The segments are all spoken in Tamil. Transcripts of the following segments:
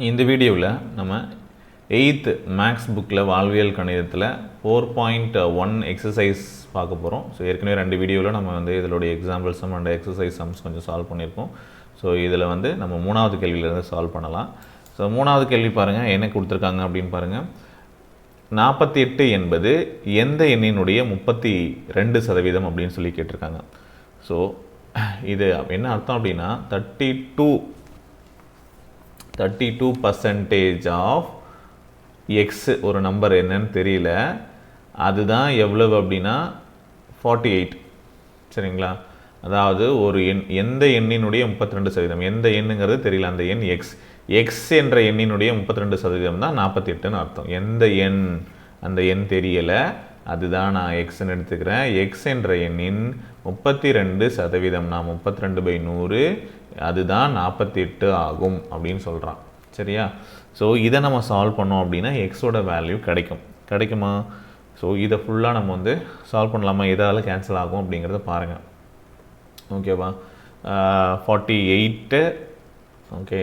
இந்த வீடியோவில் நம்ம எயித்து மேக்ஸ் புக்கில் வாழ்வியல் கணிதத்தில் ஃபோர் பாயிண்ட் ஒன் எக்ஸசைஸ் பார்க்க போகிறோம் ஸோ ஏற்கனவே ரெண்டு வீடியோவில் நம்ம வந்து இதனுடைய example sum and exercise sums கொஞ்சம் சால்வ் பண்ணியிருக்கோம். ஸோ இதில் வந்து நம்ம மூணாவது கேள்வியிலேருந்து சால்வ் பண்ணலாம். ஸோ மூணாவது கேள்வி பாருங்கள் என்ன கொடுத்துருக்காங்க அப்படின்னு பாருங்கள் நாற்பத்தி எட்டு என்பது எந்த எண்ணினுடைய முப்பத்தி ரெண்டு சதவீதம் அப்படின்னு சொல்லி கேட்டிருக்காங்க. ஸோ இது என்ன அர்த்தம் அப்படின்னா thirty two thirty two percentage of X ஒரு நம்பர் என்னன்னு தெரியல. அதுதான் எவ்வளவு அப்படின்னா ஃபார்ட்டி எயிட் சரிங்களா? அதாவது ஒரு எண் எந்த எண்ணினுடைய முப்பத்தி ரெண்டு சதவீதம்? எந்த எண்ணுங்கிறது தெரியல அந்த எண் எக்ஸ் எக்ஸ் என்ற எண்ணினுடைய முப்பத்தி ரெண்டு சதவீதம் தான் நாற்பத்தி எட்டுன்னு அர்த்தம். எந்த எண் அந்த எண் தெரியலை. அதுதான் நான் எக்ஸ்ன்னு எடுத்துக்கிறேன். எக்ஸ் என்ற எண்ணின் முப்பத்தி ரெண்டு சதவீதம் நான் முப்பத்தி ரெண்டு பை நூறு அதுதான் நாற்பத்தி எட்டு ஆகும் அப்படின்னு சொல்கிறான் சரியா? ஸோ இதை நம்ம சால்வ் பண்ணோம் அப்படின்னா எக்ஸோட வேல்யூ கிடைக்கும். கிடைக்குமா? ஸோ இதை ஃபுல்லாக நம்ம வந்து சால்வ் பண்ணலாமா? எதால் கேன்சல் ஆகும் அப்படிங்கிறத பாருங்கள் ஓகேவா ஃபார்ட்டி எயிட்டு ஓகே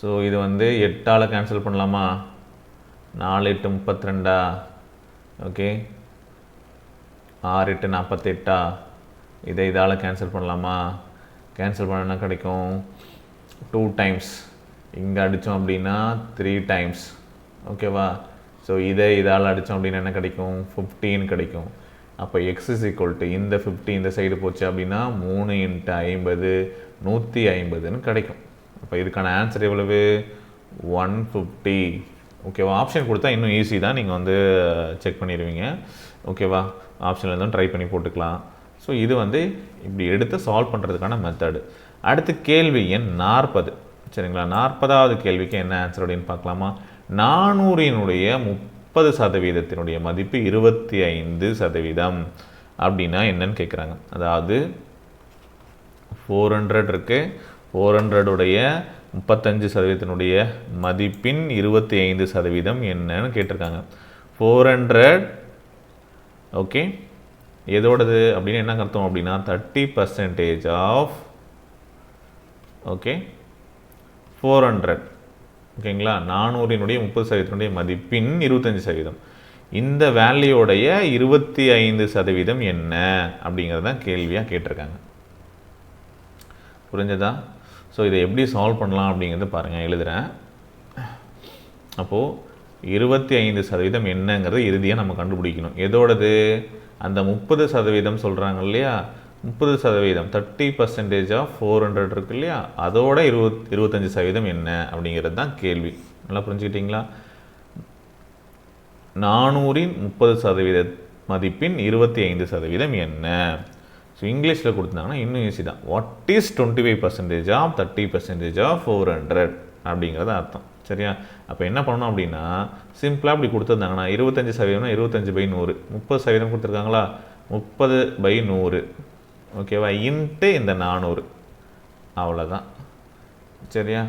ஸோ இது வந்து எட்டால் கேன்சல் பண்ணலாமா? நாலு எட்டு முப்பத்தி ரெண்டா ஓகே ஆறு எட்டு நாற்பத்தெட்டா? இதை இதால் கேன்சல் பண்ணலாமா? கேன்சல் பண்ணனா கிடைக்கும்? டூ டைம்ஸ் இங்கே அடித்தோம் அப்படின்னா த்ரீ டைம்ஸ் ஓகேவா ஸோ இதை இதால் அடித்தோம் அப்படின்னா என்ன கிடைக்கும்? ஃபிஃப்டீன் கிடைக்கும். அப்போ எக்ஸ் இஸ் ஈக்குவல் டு இந்த ஃபிஃப்டி இந்த சைடு போச்சு அப்படின்னா மூணு இன்ட்டு ஐம்பது நூற்றி ஐம்பதுன்னு கிடைக்கும். அப்போ இதுக்கான ஆன்சர் எவ்வளவு? ஒன் ஃபிஃப்டி ஓகேவா ஆப்ஷன் கொடுத்தா இன்னும் ஈஸி தான். நீங்கள் வந்து செக் பண்ணிடுவீங்க. ஓகேவா? ஆப்ஷனில் இருந்தாலும் ட்ரை பண்ணி போட்டுக்கலாம். ஸோ இது வந்து இப்படி எடுத்து சால்வ் பண்ணுறதுக்கான மெத்தடு அடுத்து கேள்வி எண் நாற்பது. சரிங்களா? நாற்பதாவது கேள்விக்கு என்ன ஆன்சர் அப்படின்னு பார்க்கலாமா? நானூறினுடைய முப்பது சதவீதத்தினுடைய மதிப்பு இருபத்தி ஐந்து சதவீதம். அப்படின்னா என்னன்னு கேட்குறாங்க அதாவது ஃபோர் ஹண்ட்ரட் இருக்குது ஃபோர் ஹண்ட்ரடுடைய முப்பத்தஞ்சு சதவீதத்தினுடைய மதிப்பின் இருபத்தி ஐந்து சதவீதம் என்னன்னு கேட்டிருக்காங்க. ஃபோர் ஹண்ட்ரட் ஓகே எதோடது அப்படின்னு என்ன அர்த்தம் அப்படின்னா thirty percentage of okay four hundred ஓகேங்களா நானூறினுடைய முப்பது சதவீதத்தினுடைய மதிப்பின் இருபத்தஞ்சி சதவீதம். இந்த வேல்யூடைய இருபத்தி ஐந்து சதவீதம் என்ன? அப்படிங்கிறது தான் கேள்வியாக கேட்டிருக்காங்க. புரிஞ்சதா? ஸோ இதை எப்படி சால்வ் பண்ணலாம் அப்படிங்கிறது பாருங்கள் எழுதுகிறேன் அப்போது இருபத்தி ஐந்து சதவீதம் என்னங்கிறத இறுதியாக நம்ம கண்டுபிடிக்கணும். எதோடது? அந்த முப்பது சதவீதம் சொல்கிறாங்க இல்லையா? முப்பது சதவீதம் thirty percentage of four hundred இருக்கு இல்லையா? அதோட இருபத் இருபத்தஞ்சி சதவீதம் என்ன அப்படிங்கிறது தான் கேள்வி. நல்லா புரிஞ்சுக்கிட்டீங்களா? நானூறின் முப்பது சதவீத மதிப்பின் இருபத்தி ஐந்து சதவீதம் என்ன? ஸோ இங்கிலீஷில் கொடுத்தாங்கன்னா இன்னும் ஈஸி தான். What is twenty five percentage of thirty percentage of four hundred அப்படிங்கிறது அர்த்தம். சரியா? அப்போ என்ன பண்ணணும் அப்படின்னா சிம்பிளாக அப்படி கொடுத்துருந்தாங்கன்னா இருபத்தஞ்சி சதவீதம்னா இருபத்தஞ்சி பை நூறு. முப்பது சதவீதம் கொடுத்துருக்காங்களா? முப்பது பை நூறு. ஓகேவா இன்ட்டு இந்த நானூறு. அவ்வளோதான் சரியா?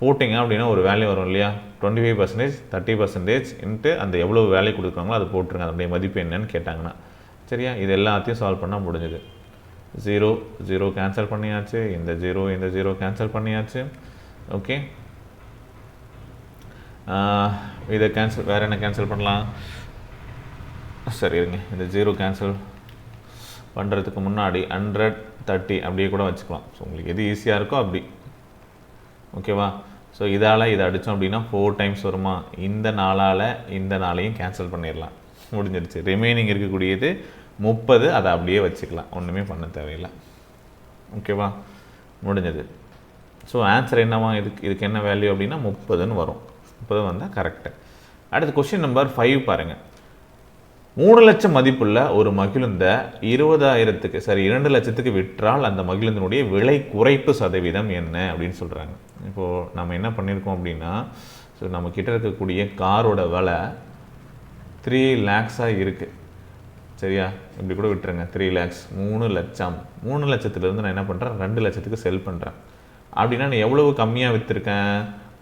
போட்டிங்க அப்படின்னா ஒரு வேல்யூ வரும் இல்லையா? Twenty five percentage thirty percentage into அந்த எவ்வளோ வேல்யூ கொடுக்குறாங்களோ அதை போட்டுருங்க. அதனுடைய மதிப்பு என்னன்னு கேட்டாங்கன்னா. சரியா? இது எல்லாத்தையும் சால்வ் பண்ணால் முடிஞ்சுது. ஜீரோ ஜீரோ கேன்சல் பண்ணியாச்சு. இந்த ஜீரோ இந்த ஜீரோ கேன்சல் பண்ணியாச்சு. ஓகே இதை கேன்சல் வேறு என்ன கேன்சல் பண்ணலாம்? சரி இருங்க. இந்த ஜீரோ கேன்சல் பண்ணுறதுக்கு முன்னாடி ஹண்ட்ரட் தேர்ட்டி அப்படியே கூட வச்சுக்கலாம். ஸோ உங்களுக்கு எது ஈஸியாக இருக்கோ அப்படி. ஓகேவா ஸோ இதால் இதை அடித்தோம் அப்படின்னா ஃபோர் டைம்ஸ் வருமா? இந்த நாளால் இந்த நாளையும் கேன்சல் பண்ணிடலாம். முடிஞ்சிடுச்சு. ரிமைனிங் இருக்கக்கூடியது முப்பது அதை அப்படியே வச்சுக்கலாம். ஒன்றுமே பண்ண தேவையில்லை. ஓகேவா முடிஞ்சது. ஸோ ஆன்சர் என்னவா? இதுக்கு இதுக்கு என்ன வேல்யூ அப்படின்னா முப்பதுன்னு வரும். முப்பது வந்தால் கரெக்டு அடுத்து கொஷின் நம்பர் ஃபைவ் பாருங்கள் மூணு லட்சம் மதிப்புள்ள ஒரு மகிழுந்த இருபதாயிரத்துக்கு சரி இரண்டு லட்சத்துக்கு விற்றால் அந்த மகிழுந்தினுடைய விலை குறைப்பு சதவீதம் என்ன அப்படின்னு சொல்கிறாங்க இப்போது நம்ம என்ன பண்ணியிருக்கோம் அப்படின்னா ஸோ நம்ம கிட்ட இருக்கக்கூடிய காரோட விலை த்ரீ லேக்ஸாக இருக்குது சரியா? இப்படி கூட விட்டுருங்க. த்ரீ லேக்ஸ் மூணு லட்சம். மூணு லட்சத்துலேருந்து நான் என்ன பண்ணுறேன் ரெண்டு லட்சத்துக்கு செல் பண்ணுறேன் அப்படின்னா நான் எவ்வளவு கம்மியாக விற்றுருக்கேன்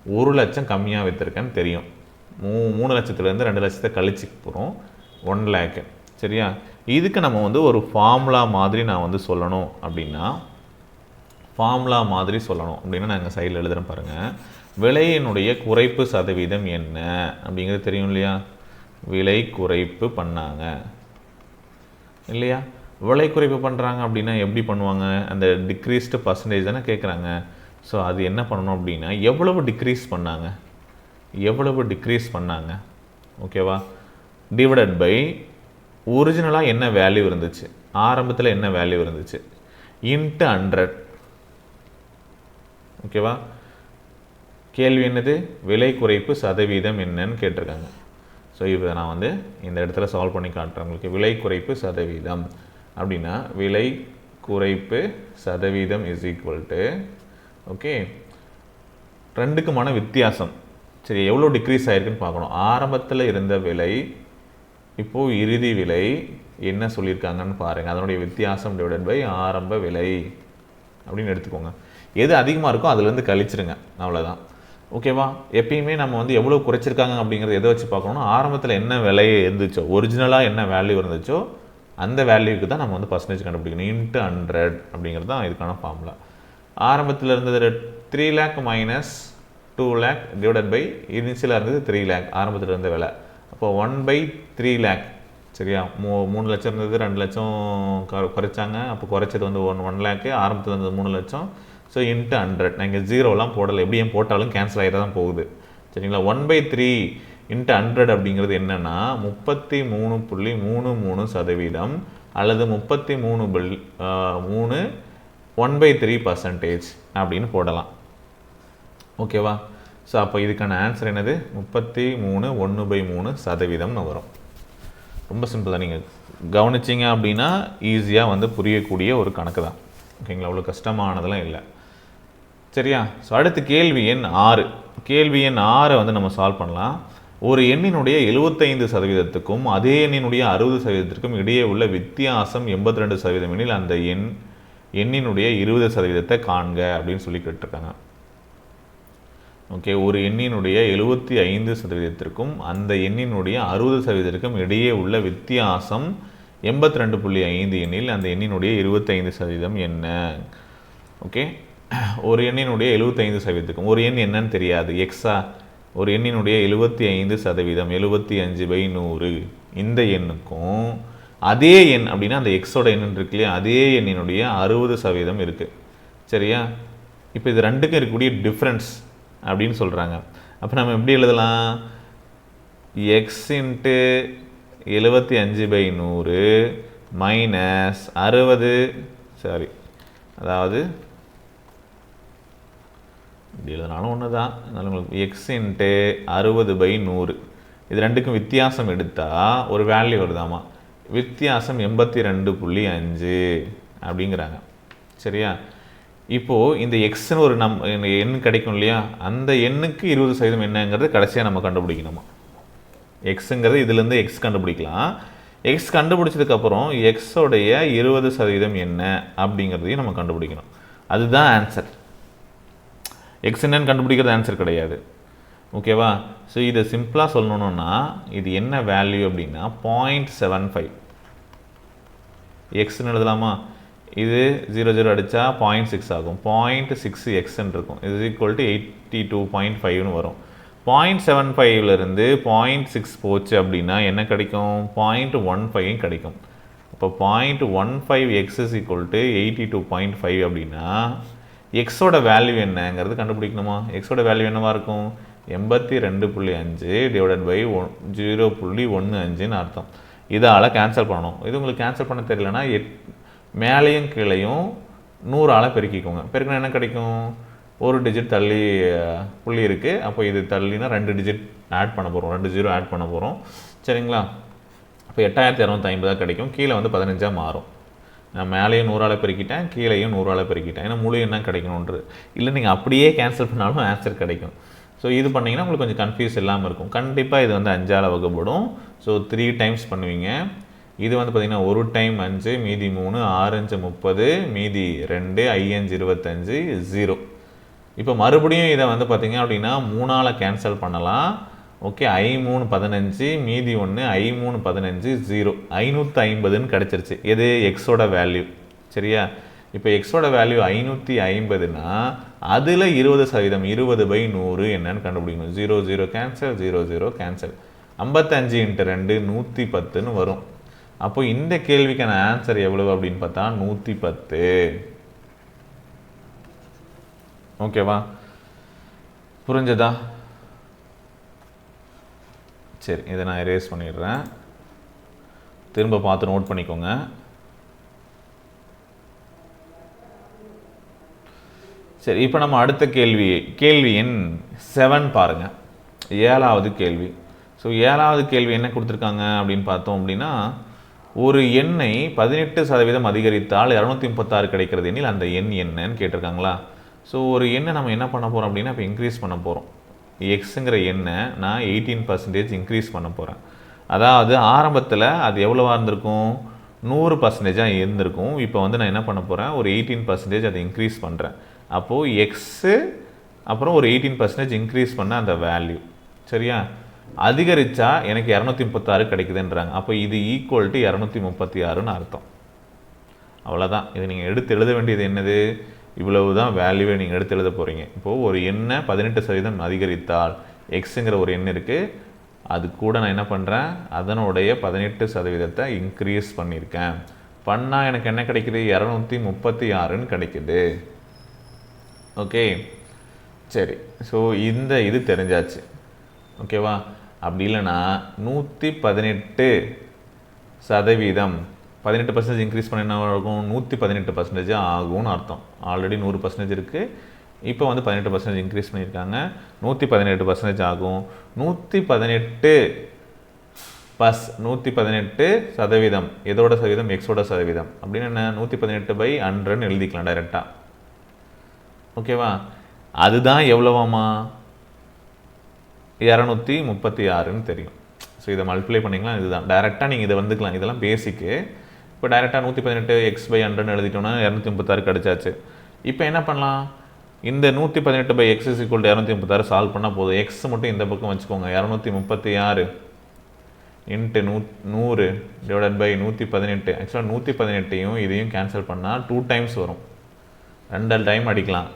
ஒரு லட்சம் கம்மியாக விற்றுருக்கேன்னு தெரியும். மூ மூணு லட்சத்துலேருந்து ரெண்டு லட்சத்தை கழிச்சு போகிறோம் ஒன் லேக்கு சரியா? இதுக்கு நம்ம வந்து ஒரு ஃபார்முலா மாதிரி நான் வந்து சொல்லணும் அப்படின்னா ஃபார்முலா மாதிரி சொல்லணும் அப்படின்னா நாங்கள் சைடில் எழுதுகிறேன் பாருங்கள் விலையினுடைய குறைப்பு சதவீதம் என்ன அப்படிங்கிறது தெரியும் இல்லையா? விலை குறைப்பு பண்ணாங்க. இல்லையா? விலை குறைப்பு பண்ணுறாங்க அப்படின்னா எப்படி பண்ணுவாங்க? அந்த டிக்ரீஸ்டு பர்சன்டேஜ் தானே கேட்குறாங்க ஸோ அது என்ன பண்ணணும் அப்படின்னா எவ்வளவு டிக்ரீஸ் பண்ணாங்க? எவ்வளவு டிக்ரீஸ் பண்ணாங்க? ஓகேவா டிவைடட் பை ஒரிஜினலாக என்ன வேல்யூ இருந்துச்சு? ஆரம்பத்தில் என்ன வேல்யூ இருந்துச்சு? இன்ட்டு ஹண்ட்ரட் ஓகேவா கேள்வி என்னது? விலை குறைப்பு சதவீதம் என்னன்னு கேட்டிருக்காங்க. ஸோ இப்போ நான் வந்து இந்த இடத்துல சால்வ் பண்ணி காட்டுறேன் உங்களுக்கு. விலை குறைப்பு சதவீதம். அப்படின்னா விலை குறைப்பு சதவீதம் இஸ் ஈக்குவல் டு ஓகே ரெண்டுக்குமான வித்தியாசம். சரி எவ்வளோ டிக்ரீஸ் ஆயிருக்குன்னு பார்க்கணும். ஆரம்பத்தில் இருந்த விலை இப்போது இறுதி விலை என்ன சொல்லியிருக்காங்கன்னு பாருங்கள் அதனுடைய வித்தியாசம் டிவைடட் பை ஆரம்ப விலை அப்படின்னு எடுத்துக்கோங்க. எது அதிகமாக இருக்கோ அதுலேருந்து கழிச்சிருங்க. அவ்வளோதான் ஓகேவா எப்பயுமே நம்ம வந்து எவ்வளோ குறைச்சிருக்காங்க அப்படிங்கிறத எதை வச்சு பார்க்கணும்னா ஆரம்பத்தில் என்ன விலை இருந்துச்சோ ஒரிஜினலாக என்ன வேல்யூ இருந்துச்சோ அந்த வேல்யூக்கு தான் நம்ம வந்து பர்சன்டேஜ் கண்டுபிடிக்கணும். இன்ட்டு ஹண்ட்ரட் அப்படிங்கிறது தான் இதுக்கான ஃபார்முலா ஆரம்பத்தில் இருந்தது three lakh minus two lakh divided by இனிஷியலாக இருந்தது த்ரீ லேக் ஆரம்பத்தில் இருந்த விலை. அப்போ ஒன் பை த்ரீ லேக் சரியா? மூ மூணு லட்சம் இருந்தது ரெண்டு லட்சம் க- குறைச்சாங்க. அப்போ குறைச்சது வந்து ஒன் ஒன் லேக்கு ஆரம்பத்தில் இருந்தது மூணு லட்சம். ஸோ இன்ட்டு ஹண்ட்ரட் நான் இங்கே ஜீரோலாம் போடலை. எப்படி ஏன் போட்டாலும் கேன்சல் ஆகிட்டு தான் போகுது. சரிங்களா? One by three into hundred அப்படிங்கிறது என்னென்னா முப்பத்தி மூணு புள்ளி மூணு மூணு சதவீதம் அல்லது முப்பத்தி மூணு பில் மூணு ஒன் பை த்ரீ பர்சன்டேஜ் அப்படின்னு போடலாம். ஓகேவா ஸோ அப்போ இதுக்கான ஆன்சர் என்னது? முப்பத்தி மூணு ஒன்று பை மூணு சதவீதம்னு வரும். ரொம்ப சிம்பிள் தான் நீங்கள் கவனிச்சிங்க அப்படின்னா ஈஸியாக வந்து புரியக்கூடிய ஒரு கணக்கு தான். ஓகேங்களா அவ்வளோ கஷ்டமானதெல்லாம் இல்லை. சரியா? ஸோ அடுத்து கேள்வி எண் ஆறு. கேள்வி எண் ஆறை வந்து நம்ம சால்வ் பண்ணலாம். ஒரு எண்ணினுடைய எழுபத்தைந்து சதவீதத்துக்கும் அதே எண்ணினுடைய அறுபது சதவீதத்திற்கும் இடையே உள்ள வித்தியாசம் எண்பத்தி ரெண்டு சதவீதம் எனில் அந்த எண் எண்ணினுடைய இருபது சதவீதத்தை காண்க அப்படின்னு சொல்லி கேட்டிருக்காங்க. ஓகே ஒரு எண்ணினுடைய எழுபத்தி ஐந்து சதவீதத்திற்கும் அந்த எண்ணினுடைய அறுபது சதவீதத்திற்கும் இடையே உள்ள வித்தியாசம் எண்பத்தி ரெண்டு புள்ளி ஐந்து எண்ணில் அந்த எண்ணினுடைய இருபத்தைந்து சதவீதம் என்ன? ஓகே ஒரு எண்ணினுடைய எழுபத்தைந்து சதவீதத்துக்கும் ஒரு எண் என்னன்னு தெரியாது. எக்ஸா ஒரு எண்ணினுடைய எழுபத்தி ஐந்து சதவீதம் எழுபத்தி அஞ்சு பை நூறு. இந்த எண்ணுக்கும் அதே எண் அப்படின்னா அந்த எக்ஸோட எண் இருக்கு இல்லையா? அதே எண்ணினுடைய அறுபது சதவீதம் இருக்குது சரியா? இப்போ இது ரெண்டுக்கும் இருக்கக்கூடிய டிஃப்ரென்ஸ் அப்படின்னு சொல்கிறாங்க அப்போ நம்ம எப்படி எழுதலாம்? எக்ஸ் இன்ட்டு எழுபத்தி அஞ்சு பை நூறு மைனஸ் அறுபது சாரி அதாவது இப்படி எழுதினாலும் ஒன்று தான் அதனால உங்களுக்கு எக்ஸ் இன்ட்டு அறுபது பை நூறு. இது ரெண்டுக்கும் வித்தியாசம் எடுத்தால் ஒரு வேல்யூ வருதாமா? வித்தியாசம் எண்பத்தி ரெண்டு புள்ளி அஞ்சு அப்படிங்கிறாங்க. சரியா? இப்போது இந்த எக்ஸ்னு ஒரு நம் எண் கிடைக்கும் இல்லையா? அந்த எண்ணுக்கு இருபது சதவீதம் என்னங்கிறது கடைசியாக நம்ம கண்டுபிடிக்கணுமா? எக்ஸுங்கிறது இதுலேருந்து எக்ஸ் கண்டுபிடிக்கலாம். எக்ஸ் கண்டுபிடிச்சதுக்கப்புறம் எக்ஸோடைய இருபது சதவீதம் என்ன அப்படிங்கிறதையும் நம்ம கண்டுபிடிக்கணும். அதுதான் ஆன்சர் எக்ஸ் என்னன்னு கண்டுபிடிக்கிறது ஆன்சர் கிடையாது. ஓகேவா? ஸோ இதை சிம்பிளாக சொல்லணுன்னா இது என்ன வேல்யூ அப்படின்னா பாயிண்ட் செவன் ஃபைவ் எக்ஸ்னு எழுதலாமா? இது ஜீரோ ஜீரோ அடித்தா பாயிண்ட் சிக்ஸ் ஆகும். பாயிண்ட் சிக்ஸ் எக்ஸ்ன்னு இருக்கும். இது equal to eighty two point ஃபைவ்னு வரும். பாயிண்ட் செவன் ஃபைவ்லேருந்து பாயிண்ட் சிக்ஸ் போச்சு அப்படின்னா என்ன கிடைக்கும்? பாயிண்ட் ஒன் ஃபைவும் கிடைக்கும். இப்போ point one five x is equal to eighty two point five அப்படின்னா எக்ஸோட வேல்யூ என்னங்கிறது கண்டுபிடிக்கணுமா? எக்ஸோட வேல்யூ என்னவா இருக்கும்? எண்பத்தி ரெண்டு புள்ளி அஞ்சு டிவைடட் பை ஒன் ஜீரோ புள்ளி ஒன்று அஞ்சுன்னு அர்த்தம். இதால் கேன்சல் பண்ணணும். இது உங்களுக்கு கேன்சல் பண்ண தெரியலனா எட் மேலேயும் கீழேயும் நூறால் பெருக்கிக்கோங்க. பெருக்கினா என்ன கிடைக்கும்? ஒரு டிஜிட் தள்ளி புள்ளி இருக்குது அப்போ இது தள்ளினா ரெண்டு டிஜிட் ஆட் பண்ண போகிறோம் ரெண்டு ஜீரோ ஆட் பண்ண போகிறோம் சரிங்களா? அப்போ எட்டாயிரத்தி இரநூத்தி ஐம்பதாக கிடைக்கும். கீழே வந்து பதினஞ்சாக மாறும். நான் மேலேயும் நூறால் பெருக்கிட்டேன். கீழேயும் நூறால் பெருக்கிட்டேன். ஏன்னா முழு என்ன கிடைக்கணுன்றது இல்லை நீங்கள் அப்படியே கேன்சல் பண்ணாலும் ஆன்சர் கிடைக்கும். ஸோ இது பண்ணிங்கன்னா உங்களுக்கு கொஞ்சம் கன்ஃபியூஸ் இல்லாமல் இருக்கும். கண்டிப்பாக இது வந்து அஞ்சால் வகுப்படும். ஸோ த்ரீ டைம்ஸ் பண்ணுவீங்க. இது வந்து பார்த்திங்கன்னா ஒரு டைம் அஞ்சு மீதி மூணு ஆறஞ்சு முப்பது மீதி ரெண்டு ஐயஞ்சு இருபத்தஞ்சு ஜீரோ இப்போ மறுபடியும் இதை வந்து பார்த்தீங்க அப்படின்னா மூணால் கேன்சல் பண்ணலாம். ஓகே ஐ மூணு பதினஞ்சு மீதி ஒன்று ஐ மூணு பதினஞ்சு ஜீரோ ஐநூற்றி ஐம்பதுன்னு கிடச்சிருச்சு. எது? எக்ஸோட வேல்யூ சரியா? இப்போ எக்ஸோட வேல்யூ ஐநூற்றி ஐம்பதுன்னா அதில் இருபது சதவீதம் இருபது பை நூறு என்னன்னு கண்டுபிடிக்கணும். Zero zero cancel zero zero cancel ஐம்பத்தஞ்சு இன்ட்டு ரெண்டு நூற்றி பத்துன்னு வரும். அப்போ இந்த கேள்விக்கான ஆன்சர் எவ்வளவு அப்படின்னு பார்த்தா நூற்றி பத்து. ஓகேவா புரிஞ்சதா? சரி இதை நான் எரேஸ் பண்ணிடுறேன். திரும்ப பார்த்து நோட் பண்ணிக்கோங்க. சரி இப்போ நம்ம அடுத்த கேள்வி கேள்வி எண் செவன் பாருங்கள் ஏழாவது கேள்வி. ஸோ ஏழாவது கேள்வி என்ன கொடுத்துருக்காங்க அப்படின்னு பார்த்தோம் அப்படின்னா ஒரு எண்ணை பதினெட்டு சதவீதம் அதிகரித்தால் இரநூத்தி முப்பத்தாறு கிடைக்கிறது எண்ணில் அந்த எண் என்னன்னு கேட்டிருக்காங்களா? ஸோ ஒரு எண்ணை நம்ம என்ன பண்ண போகிறோம் அப்படின்னா இப்போ இன்க்ரீஸ் பண்ண போகிறோம் எக்ஸுங்கிற எண்ணை நான் எயிட்டீன் பர்சன்டேஜ் இன்க்ரீஸ் பண்ண போகிறேன் அதாவது ஆரம்பத்தில் அது எவ்வளோவா இருந்திருக்கும்? நூறு பர்சன்டேஜாக இருந்திருக்கும். இப்போ வந்து நான் என்ன பண்ண போகிறேன் ஒரு எயிட்டீன் பர்சன்டேஜ் அதை இன்க்ரீஸ் பண்ணுறேன் அப்போது எக்ஸு அப்புறம் ஒரு எயிட்டீன் பர்சன்டேஜ் இன்க்ரீஸ் பண்ண அந்த வேல்யூ சரியா? அதிகரித்தா எனக்கு இரநூத்தி முப்பத்தாறு கிடைக்குதுன்றாங்க. அப்போ இது ஈக்குவல் டு இரநூத்தி முப்பத்தி ஆறுன்னு அர்த்தம். அவ்வளோதான் இது நீங்கள் எடுத்து எழுத வேண்டியது என்னது? இவ்வளவு தான் வேல்யூவை நீங்கள் எடுத்து எழுத போகிறீங்க இப்போது ஒரு எண்ணை பதினெட்டு சதவீதம் அதிகரித்தால் எக்ஸுங்கிற ஒரு எண் இருக்குது அது கூட நான் என்ன பண்ணுறேன் அதனுடைய பதினெட்டு சதவீதத்தை இன்க்ரீஸ் பண்ணியிருக்கேன். பண்ணால் எனக்கு என்ன கிடைக்குது? இரநூத்தி முப்பத்தி ஆறுன்னு கிடைக்குது. ஓகே சரி. ஸோ இந்த இது தெரிஞ்சாச்சு. ஓகேவா அப்படி இல்லைன்னா நூற்றி பதினெட்டு சதவீதம் பதினெட்டு பர்சன்டேஜ் இன்க்ரீஸ் பண்ண என்ன ஆகும்? நூற்றி பதினெட்டு பர்சன்டேஜ் ஆகும்னு அர்த்தம். ஆல்ரெடி நூறு பர்சன்டேஜ் இருக்குது இப்போ வந்து பதினெட்டு பர்சன்டேஜ் இன்க்ரீஸ் பண்ணியிருக்காங்க. நூற்றி பதினெட்டு பர்சன்டேஜ் ஆகும். நூற்றி பதினெட்டு பஸ் நூற்றி பதினெட்டு சதவீதம் எதோட சதவீதம்? எக்ஸோட சதவீதம். அப்படின்னு என்ன? நூற்றி பதினெட்டு பை ஹண்ட்ரட்னு எழுதிக்கலாம் டைரெக்டாக ஓகேவா? அதுதான் எவ்வளவாமா? இரநூத்தி முப்பத்தி ஆறுன்னு தெரியும். ஸோ இதை மல்டிப்ளை பண்ணிங்களா இதுதான். டைரெக்டாக நீங்கள் இதை வந்துக்கலாம். இதெல்லாம் பேசிக்கு இப்போ டைரெக்டாக நூற்றி பதினெட்டு எக்ஸ் பை ஹண்ட்ரட்னு எழுதிட்டோம்னா இரநூத்தி முப்பத்தாறு கிடச்சாச்சு. இப்போ என்ன பண்ணலாம்? இந்த நூற்றி பதினெட்டு பை எக்ஸ் இஸ் ஈக்குவல் இரநூத்தி முப்பத்தாறு சால்வ் பண்ணால் போதும். எக்ஸ் மட்டும் இந்த பக்கம் வச்சுக்கோங்க. இரநூத்தி முப்பத்தி ஆறு இன்ட்டு நூ நூறு டிவைடட் பை நூற்றி பதினெட்டு. ஆக்சுவலாக நூற்றி பதினெட்டையும் இதையும் கேன்சல் பண்ணால் டூ டைம்ஸ் வரும். ரெண்டு டைம் அடிக்கலாம்.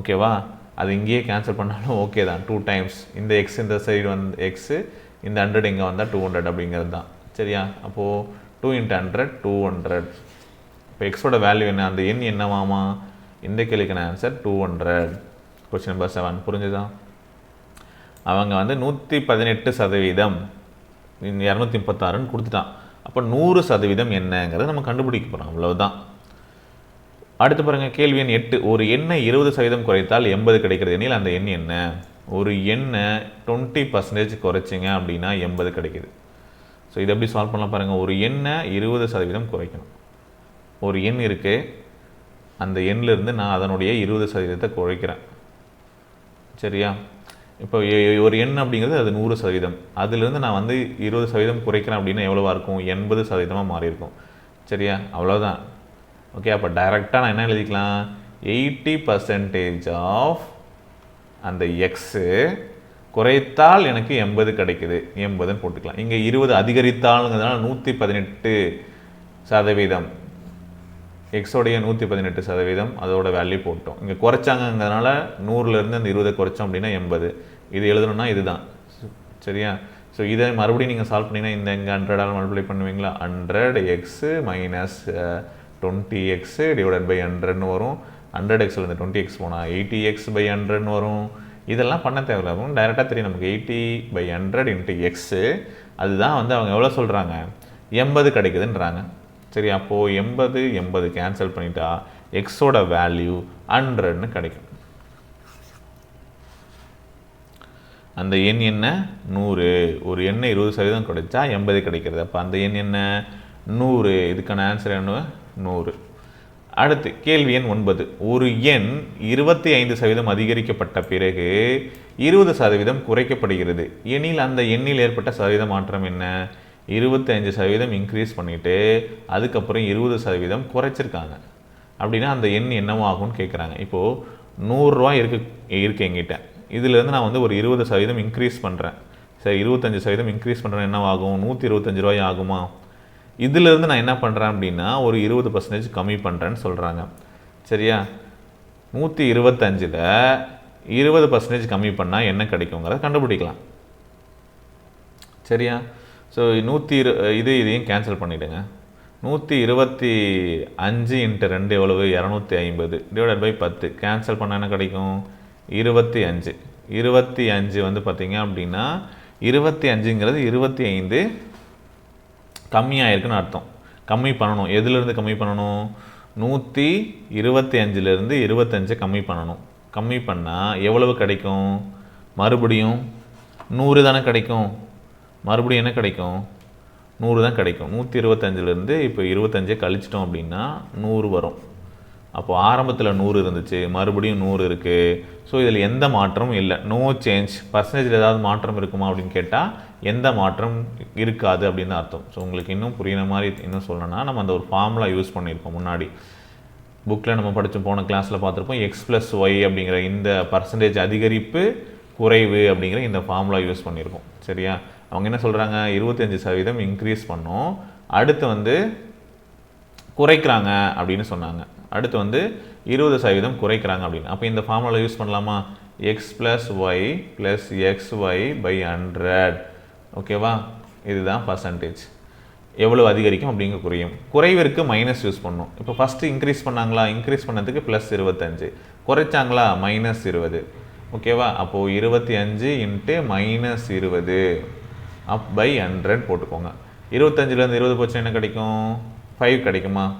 ஓகேவா? அது இங்கேயே கேன்சல் பண்ணாலும் ஓகே தான். டூ டைம்ஸ் இந்த எக்ஸ் இந்த சைடு வந்து எக்ஸு இந்த ஹண்ட்ரட் இங்கே வந்தால் டூ ஹண்ட்ரட் அப்படிங்கிறது தான். சரியா? அப்போது two into hundred two hundred இப்போ எக்ஸோட வேல்யூ என்ன? அந்த எண் என்னவாமா இந்த கேள்விக்கான answer two hundred question number seven புரிஞ்சுதா? அவங்க வந்து நூற்றி பதினெட்டு சதவீதம் இரநூத்தி முப்பத்தாறுன்னு கொடுத்துட்டான். அப்போ நூறு சதவீதம் என்னங்கிறத நம்ம கண்டுபிடிக்க போகிறோம் அவ்வளவுதான். அடுத்து பாருங்கள் கேள்வி எண் எட்டு. ஒரு எண்ணை இருபது சதவீதம் குறைத்தால் எண்பது கிடைக்கிறது. எண்ணில் அந்த எண் என்ன? ஒரு எண்ணை டுவெண்ட்டி பர்சன்டேஜ் குறைச்சிங்க அப்படின்னா எண்பது கிடைக்குது. ஸோ இதை எப்படி சால்வ் பண்ணலாம் பாருங்கள் ஒரு எண்ணை இருபது சதவீதம் குறைக்கணும். ஒரு எண் இருக்குது அந்த எண்ணிலிருந்து நான் அதனுடைய இருபது சதவீதத்தை குறைக்கிறேன். சரியா? இப்போ ஒரு எண் அப்படிங்கிறது அது நூறு சதவீதம். அதுலேருந்து நான் வந்து இருபது சதவீதம் குறைக்கிறேன் அப்படின்னா எவ்வளோவா இருக்கும்? எண்பது சதவீதமாக மாறி இருக்கும் சரியா? அவ்வளோதான் ஓகே அப்போ டைரெக்டாக நான் என்ன எழுதிக்கலாம்? எயிட்டி பர்சன்டேஜ் ஆஃப் அந்த எக்ஸு குறைத்தால் எனக்கு எண்பது கிடைக்குது. எண்பதுன்னு போட்டுக்கலாம். இங்கே இருபது அதிகரித்தாலுங்கிறதுனால நூற்றி பதினெட்டு சதவீதம். எக்ஸோடைய நூற்றி பதினெட்டு சதவீதம் அதோட வேல்யூ போட்டோம். இங்கே குறைச்சாங்கங்கிறதுனால நூறுலேருந்து அந்த இருபதை குறைச்சோம் அப்படின்னா எண்பது. இது எழுதணும்னா இதுதான். சரியா? ஸோ இதை மறுபடியும் நீங்கள் சால்வ் பண்ணிங்கன்னா இந்த இங்கே ஹண்ட்ரடால் மல்டிப்ளை பண்ணுவீங்களா? Hundred x minus twenty x divided by ஹண்ட்ரட்னு வரும். ஹண்ட்ரட் எக்ஸில் இந்த டுவெண்ட்டி எக்ஸ் போனால் எயிட்டி எக்ஸ் பை ஹண்ட்ரட்னு வரும். இதெல்லாம் பண்ண தேவையில்ல. வரும் டைரெக்டாக தெரியும் நமக்கு. Eighty by hundred into x அதுதான் வந்து அவங்க எவ்வளோ சொல்கிறாங்க எண்பது கிடைக்குதுன்றாங்க. சரி அப்போது எண்பது எண்பது கேன்சல் பண்ணிட்டா எக்ஸோட வேல்யூ ஹண்ட்ரட்னு கிடைக்கும். அந்த எண் என்ன? நூறு. ஒரு எண்ணை இருபது சதவீதம் கிடைச்சா எண்பது கிடைக்கிறது. அப்போ அந்த எண் என்ன? நூறு. இதுக்கான ஆன்சர் என்ன நூறு. அடுத்து கேள்வி எண் ஒன்பது. ஒரு எண் இருபத்தி ஐந்து சதவீதம் அதிகரிக்கப்பட்ட பிறகு இருபது சதவீதம் குறைக்கப்படுகிறது. எனில் அந்த எண்ணில் ஏற்பட்ட சதவீத மாற்றம் என்ன? இருபத்தஞ்சு சதவீதம் இன்க்ரீஸ் பண்ணிட்டு அதுக்கப்புறம் இருபது சதவீதம் குறைச்சிருக்காங்க. அப்படின்னா அந்த எண் என்னவாகும்னு கேட்குறாங்க இப்போது நூறுரூவா இருக்கு இருக்கு எங்கிட்ட இதுலேருந்து நான் வந்து ஒரு இருபது சதவீதம் இன்க்ரீஸ் பண்ணுறேன் சரி இருபத்தஞ்சு சதவீதம் இன்க்ரீஸ் பண்ணுறேன் என்னவாகும்? நூற்றி இருபத்தஞ்சு ரூபாய் ஆகுமா? இதிலிருந்து நான் என்ன பண்ணுறேன் அப்படின்னா ஒரு இருபது பர்சன்டேஜ் கம்மி பண்ணுறேன்னு சொல்கிறாங்க சரியா? நூற்றி இருபத்தஞ்சில் இருபது பர்சன்டேஜ் கம்மி பண்ணால் என்ன கிடைக்குங்கிறத கண்டுபிடிக்கலாம். சரியா? ஸோ நூற்றி இரு இது இதையும் கேன்சல் பண்ணிவிடுங்க நூற்றி இருபத்தி அஞ்சு இன்ட்டு ரெண்டு எவ்வளவு? இரநூத்தி ஐம்பது. டிவைடட் பை பத்து. கேன்சல் பண்ணால் என்ன கிடைக்கும்? இருபத்தி அஞ்சு. இருபத்தி அஞ்சு வந்து பார்த்திங்க அப்படின்னா இருபத்தி அஞ்சுங்கிறது இருபத்தி ஐந்து கம்மியாயிருக்குன்னு அர்த்தம். கம்மி பண்ணணும். எதுலேருந்து கம்மி பண்ணணும்? நூற்றி இருபத்தி அஞ்சுலேருந்து இருபத்தஞ்சை கம்மி பண்ணணும். கம்மி பண்ணால் எவ்வளவு கிடைக்கும்? மறுபடியும் நூறு தானே கிடைக்கும். மறுபடியும் என்ன கிடைக்கும்? நூறு தான் கிடைக்கும். நூற்றி இருபத்தஞ்சிலேருந்து இப்போ இருபத்தஞ்சே கழிச்சிட்டோம் அப்படின்னா நூறு வரும். அப்போது ஆரம்பத்தில் நூறு இருந்துச்சு மறுபடியும் நூறு இருக்குது ஸோ இதில் எந்த மாற்றமும் இல்லை. நோ சேஞ்ச் பர்சன்டேஜில் ஏதாவது மாற்றம் இருக்குமா அப்படின்னு கேட்டால் எந்த மாற்றம் இருக்காது அப்படின்னு அர்த்தம். ஸோ உங்களுக்கு இன்னும் புரியுற மாதிரி இன்னும் சொல்லணும்னா நம்ம அந்த ஒரு ஃபார்முலா யூஸ் பண்ணியிருக்கோம் முன்னாடி. புக்கில் நம்ம படித்து போன கிளாஸில் பார்த்துருப்போம் எக்ஸ் ப்ளஸ் ஒய் அப்படிங்கிற இந்த பர்சன்டேஜ் அதிகரிப்பு குறைவு அப்படிங்கிற இந்த ஃபார்முலா யூஸ் பண்ணியிருக்கோம். சரியா? அவங்க என்ன சொல்கிறாங்க இருபத்தஞ்சி சதவீதம் இன்க்ரீஸ் பண்ணோம். அடுத்து வந்து குறைக்கிறாங்க அப்படின்னு சொன்னாங்க. அடுத்து வந்து இருபது சதவீதம் குறைக்கிறாங்க அப்படின்னு. அப்போ இந்த ஃபார்முலா யூஸ் பண்ணலாமா? X plus y plus x y by hundred ஓகேவா இதுதான் பர்சன்டேஜ் எவ்வளோ அதிகரிக்கும் அப்படிங்க குறையும். குறைவிற்கு மைனஸ் யூஸ் பண்ணும். இப்போ ஃபஸ்ட்டு இன்க்ரீஸ் பண்ணாங்களா? இன்க்ரீஸ் பண்ணதுக்கு ப்ளஸ் இருபத்தஞ்சு. குறைச்சாங்களா? மைனஸ் இருபது. ஓகேவா அப்போது இருபத்தி அஞ்சு இன்ட்டு மைனஸ் இருபது. அப் பை ஹண்ட்ரட் போட்டுக்கோங்க. இருபத்தஞ்சிலேருந்து இருபது போச்சு என்ன கிடைக்கும்? ஃபைவ் கிடைக்குமா?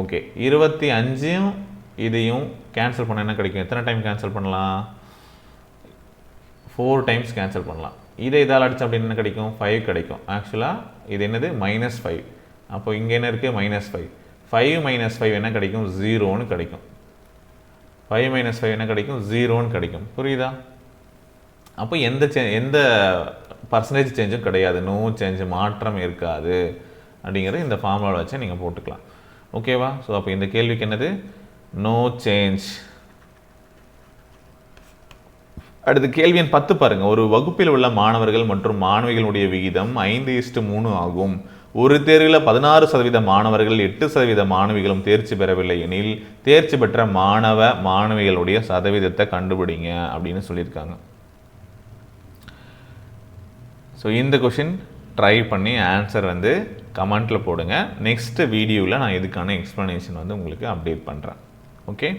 ஓகே. இருபத்தி அஞ்சையும் இதையும் கேன்சல் பண்ண என்ன கிடைக்கும்? எத்தனை டைம் கேன்சல் பண்ணலாம்? ஃபோர் டைம்ஸ் கேன்சல் பண்ணலாம். இதை இதால் அடித்தோம் அப்படின்னு என்ன கிடைக்கும்? ஃபைவ் கிடைக்கும். ஆக்சுவலாக இது என்னது? மைனஸ் ஃபைவ் அப்போ இங்கே என்ன இருக்குது minus five five minus five என்ன கிடைக்கும்? ஜீரோன்னு கிடைக்கும். ஃபைவ் மைனஸ் ஃபைவ் என்ன கிடைக்கும்? ஜீரோன்னு கிடைக்கும். புரியுதா? அப்போ எந்த சே எந்த பர்சன்டேஜ் சேஞ்சும் கிடையாது. நோ சேஞ்சு மாற்றம் இருக்காது. அப்படிங்கிறது இந்த ஃபார்முலாவில் வச்சு நீங்கள் போட்டுக்கலாம். ஓகேவா ஸோ அப்போ இந்த கேள்விக்கு என்னது? நோ சேஞ்ச் அடுத்து கேள்வி எண் பத்து பாருங்க. ஒரு வகுப்பில் உள்ள மாணவர்கள் மற்றும் மாணவிகளுடைய விகிதம் ஐந்து இஸ்டு மூணு ஆகும். ஒரு தேர்வில் பதினாறு சதவீத மாணவர்கள் எட்டு சதவீத மாணவிகளும் தேர்ச்சி பெறவில்லை எனில் தேர்ச்சி பெற்ற மாணவ மாணவிகளுடைய சதவீதத்தை கண்டுபிடிங்க அப்படின்னு சொல்லியிருக்காங்க. ஸோ இந்த கொஷின் ட்ரை பண்ணி ஆன்சர் வந்து கமெண்ட்டில் போடுங்க. நெக்ஸ்ட் வீடியோவில் நான் இதுக்கான எக்ஸ்ப்ளனேஷன் வந்து உங்களுக்கு அப்டேட் பண்ணுறேன் ஓகே